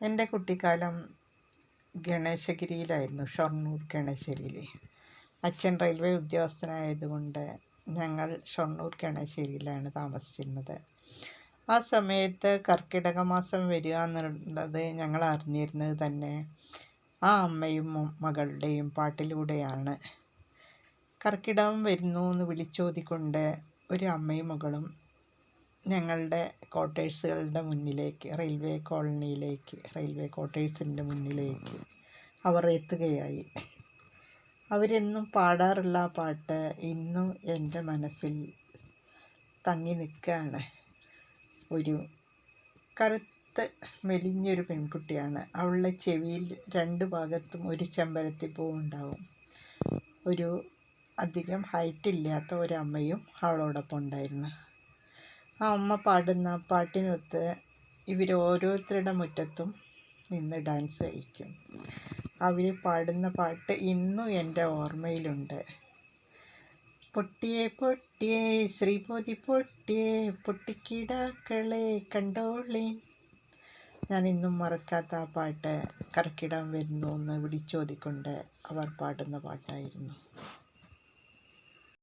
എന്റെ കുട്ടിക്കാലം ഗണേശഗിരിയിലായിരുന്നു ഷൊർണൂർ ഗണേശഗിരിയിൽ അച്ഛൻ റെയിൽവേ ഉദ്യോഗസ്ഥനായതുകൊണ്ട് ഞങ്ങൾ ഷൊർണൂർ ഗണേശഗിരിയിലാണ് താമസിച്ചിരുന്നത്. ആ സമയത്ത് കർക്കിടക മാസം വരിക എന്നുള്ളത് ഞങ്ങൾ അറിഞ്ഞിരുന്നത് തന്നെ ആ അമ്മയും മകളുടെയും പാട്ടിലൂടെയാണ്. കർക്കിടകം വരുന്നു എന്ന് വിളിച്ചോതിക്കൊണ്ട് ഒരു അമ്മയും മകളും ഞങ്ങളുടെ ക്വാർട്ടേഴ്സുകളുടെ മുന്നിലേക്ക് റെയിൽവേ കോളനിയിലേക്ക് റെയിൽവേ ക്വാർട്ടേഴ്സിന്റെ മുന്നിലേക്ക് അവർ എത്തുകയായി. അവരെന്നും പാടാറുള്ള ആ പാട്ട് ഇന്നും എന്റെ മനസ്സിൽ തങ്ങി നിൽക്കുകയാണ്. ഒരു കറുത്ത് മെലിഞ്ഞൊരു പെൺകുട്ടിയാണ്. അവളുടെ ചെവിയിൽ രണ്ട് ഭാഗത്തും ഒരു ചെമ്പരത്തിപ്പൂ ഉണ്ടാവും. ഒരു അധികം ഹൈറ്റ് ഇല്ലാത്ത ഒരമ്മയും അവളോടൊപ്പം ഉണ്ടായിരുന്നു. ആ അമ്മ പാടുന്ന പാട്ടിനൊത്ത് ഇവർ ഓരോരുത്തരുടെ മുറ്റത്തും നിന്ന് ഡാൻസ് കളിക്കും. അവർ പാടുന്ന പാട്ട് ഇന്നും എന്റെ ഓർമ്മയിലുണ്ട്. പൊട്ടിയേ പൊട്ടിയേ ശ്രീപോതി പൊട്ടിയേ പൊട്ടിക്കിടാക്കളെ കണ്ടോളി. ഞാൻ ഇന്നും മറക്കാത്ത ആ പാട്ട് കർക്കിടം വരുന്നു എന്ന് വിളിച്ചോതിക്കൊണ്ട് അവർ പാടുന്ന പാട്ടായിരുന്നു.